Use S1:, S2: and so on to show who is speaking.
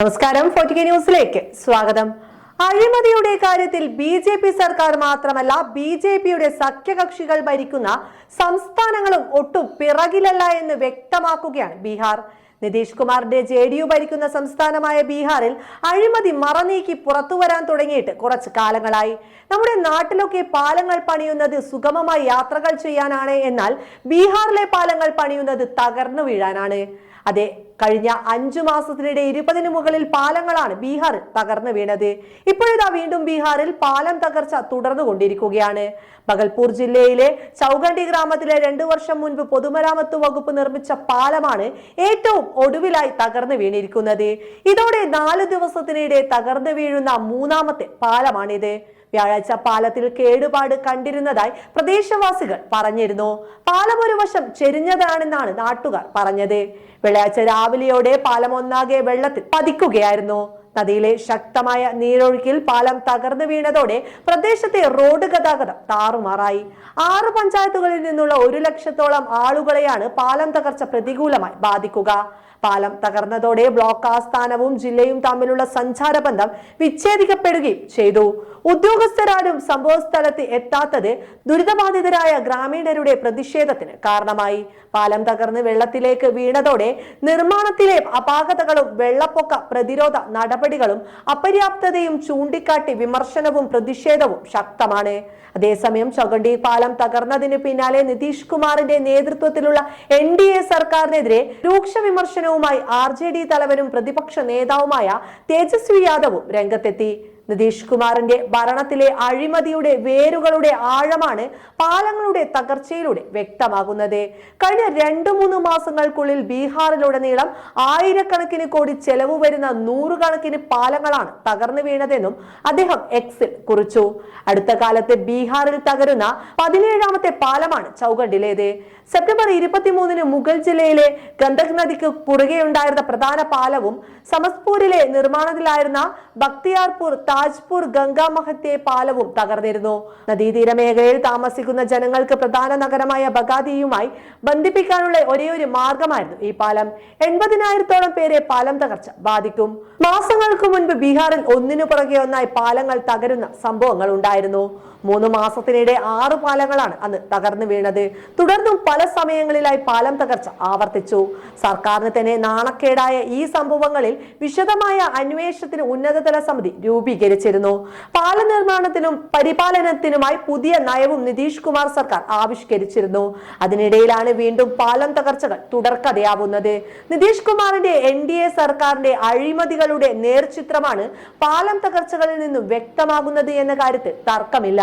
S1: നമസ്കാരം ഫോർട്ടിക ന്യൂസിലേക്ക് സ്വാഗതം. അഴിമതിയുടെ കാര്യത്തിൽ ബി ജെ പി സർക്കാർ മാത്രമല്ല ബി ജെ പിയുടെ സഖ്യകക്ഷികൾ ഭരിക്കുന്ന സംസ്ഥാനങ്ങളും ഒട്ടും പിറകിലല്ല എന്ന് വ്യക്തമാക്കുകയാണ് ബീഹാർ. നിതീഷ് കുമാറിന്റെ ജെ ഡി യു ഭരിക്കുന്ന സംസ്ഥാനമായ ബീഹാറിൽ അഴിമതി മറനീക്കി പുറത്തു വരാൻ തുടങ്ങിയിട്ട് കുറച്ച് കാലങ്ങളായി. നമ്മുടെ നാട്ടിലൊക്കെ പാലങ്ങൾ പണിയുന്നത് സുഗമമായി യാത്രകൾ ചെയ്യാനാണ് എന്നാൽ ബീഹാറിലെ പാലങ്ങൾ പണിയുന്നത് തകർന്നു വീഴാനാണ്. അതെ കഴിഞ്ഞ അഞ്ചു മാസത്തിനിടെ ഇരുപതിന് മുകളിൽ പാലങ്ങളാണ് ബീഹാറിൽ തകർന്നു വീണത്. ഇപ്പോഴിതാ വീണ്ടും ബീഹാറിൽ പാലം തകർച്ച തുടർന്നു കൊണ്ടിരിക്കുകയാണ് ബഗൽപൂർ ജില്ലയിലെ ചൗകണ്ടി ഗ്രാമത്തിലെ രണ്ടു വർഷം മുൻപ് പൊതുമരാമത്ത് വകുപ്പ് നിർമ്മിച്ച പാലമാണ് ഏറ്റവും ഒടുവിലായി തകർന്നു വീണിരിക്കുന്നത്. ഇതോടെ നാല് ദിവസത്തിനിടെ തകർന്നു വീഴുന്ന മൂന്നാമത്തെ പാലമാണിത്. വ്യാഴാഴ്ച പാലത്തിൽ കേടുപാട് കണ്ടിരുന്നതായി പ്രദേശവാസികൾ പറഞ്ഞിരുന്നു. പാലം ഒരു വശം ചെരിഞ്ഞതാണെന്നാണ് നാട്ടുകാർ പറഞ്ഞത്. വെള്ളിയാഴ്ച രാവിലെയോടെ പാലം ഒന്നാകെ വെള്ളത്തിൽ പതിക്കുകയായിരുന്നു. നദിയിലെ ശക്തമായ നീരൊഴുക്കിൽ പാലം തകർന്നു വീണതോടെ പ്രദേശത്തെ റോഡ് ഗതാഗതം താറുമാറായി. ആറ് പഞ്ചായത്തുകളിൽ നിന്നുള്ള ഒരു ലക്ഷത്തോളം ആളുകളെയാണ് പാലം തകർച്ച പ്രതികൂലമായി ബാധിക്കുക. പാലം തകർന്നതോടെ ബ്ലോക്ക് ആസ്ഥാനവും ജില്ലയും തമ്മിലുള്ള സഞ്ചാരബന്ധം വിച്ഛേദിക്കപ്പെടുകയും ചെയ്തു. ഉദ്യോഗസ്ഥരാരും സംഭവ സ്ഥലത്ത് എത്താത്തത് ദുരിതബാധിതരായ ഗ്രാമീണരുടെ പ്രതിഷേധത്തിന് കാരണമായി. പാലം തകർന്ന് വെള്ളത്തിലേക്ക് വീണതോടെ നിർമ്മാണത്തിലെ അപാകതകളും വെള്ളപ്പൊക്ക പ്രതിരോധ നടപടികളും അപര്യാപ്തതയും ചൂണ്ടിക്കാട്ടി വിമർശനവും പ്രതിഷേധവും ശക്തമാണ്. അതേസമയം ചൊകണ്ടി പാലം തകർന്നതിന് പിന്നാലെ നിതീഷ് കുമാറിന്റെ നേതൃത്വത്തിലുള്ള എൻ ഡി എ സർക്കാരിനെതിരെ രൂക്ഷ വിമർശനവുമായി ആർ ജെ ഡി തലവനും പ്രതിപക്ഷ നേതാവുമായ തേജസ്വി യാദവും രംഗത്തെത്തി. നിതീഷ് കുമാറിന്റെ ഭരണത്തിലെ അഴിമതിയുടെ വേരുകളുടെ ആഴമാണ് പാലങ്ങളുടെ തകർച്ചയിലൂടെ വ്യക്തമാകുന്നത്. കഴിഞ്ഞ രണ്ടു മൂന്ന് മാസങ്ങൾക്കുള്ളിൽ ബീഹാറിലുടനീളം ആയിരക്കണക്കിന് കോടി ചെലവ് വരുന്ന നൂറുകണക്കിന് പാലങ്ങളാണ് തകർന്നു വീണതെന്നും അദ്ദേഹം എക്സിൽ കുറിച്ചു. അടുത്ത കാലത്ത് ബീഹാറിൽ തകരുന്ന പതിനേഴാമത്തെ പാലമാണ് ചൗഗണ്ടിലേത്. സെപ്റ്റംബർ ഇരുപത്തിമൂന്നിന് മുഗൾ ജില്ലയിലെ ഗന്ധക് നദിക്ക് കുറുകെയുണ്ടായിരുന്ന പ്രധാന പാലവും സമസ്പൂരിലെ നിർമ്മാണത്തിലായിരുന്ന ബക്തിയാർപൂർ താജ്പൂർ ഗംഗാ മഹത്തെ പാലവും തകർന്നിരുന്നു. നദീതീര മേഖലയിൽ താമസിക്കുന്ന ജനങ്ങൾക്ക് പ്രധാന നഗരമായ ബഗാദിയുമായി ബന്ധിപ്പിക്കാനുള്ള ഒരേയൊരു മാർഗമായിരുന്നു ഈ പാലം. എൺപതിനായിരത്തോളം പേരെ പാലം തകർച്ച ബാധിക്കും. മാസങ്ങൾക്ക് മുൻപ് ബീഹാറിൽ ഒന്നിനു പുറകെ ഒന്നായി പാലങ്ങൾ തകരുന്ന സംഭവങ്ങൾ ഉണ്ടായിരുന്നു. മൂന്ന് മാസത്തിനിടെ ആറ് പാലങ്ങളാണ് അന്ന് തകർന്നു വീണത്. തുടർന്നും പല സമയങ്ങളിലായി പാലം തകർച്ച ആവർത്തിച്ചു. സർക്കാരിന് തന്നെ നാണക്കേടായ ഈ സംഭവങ്ങളിൽ വിശദമായ അന്വേഷണത്തിന് ഉന്നതതല സമിതി രൂപീകരിച്ചിരുന്നു. പാല നിർമ്മാണത്തിനും പരിപാലനത്തിനുമായി പുതിയ നയവും നിതീഷ് കുമാർ സർക്കാർ ആവിഷ്കരിച്ചിരുന്നു. അതിനിടയിലാണ് വീണ്ടും പാലം തകർച്ചകൾ തുടർക്കഥയാവുന്നത്. നിതീഷ് കുമാറിന്റെ എൻ ഡി എ സർക്കാരിന്റെ അഴിമതികളുടെ നേർചിത്രമാണ് പാലം തകർച്ചകളിൽ നിന്നും വ്യക്തമാകുന്നത് എന്ന കാര്യത്തിൽ തർക്കമില്ല.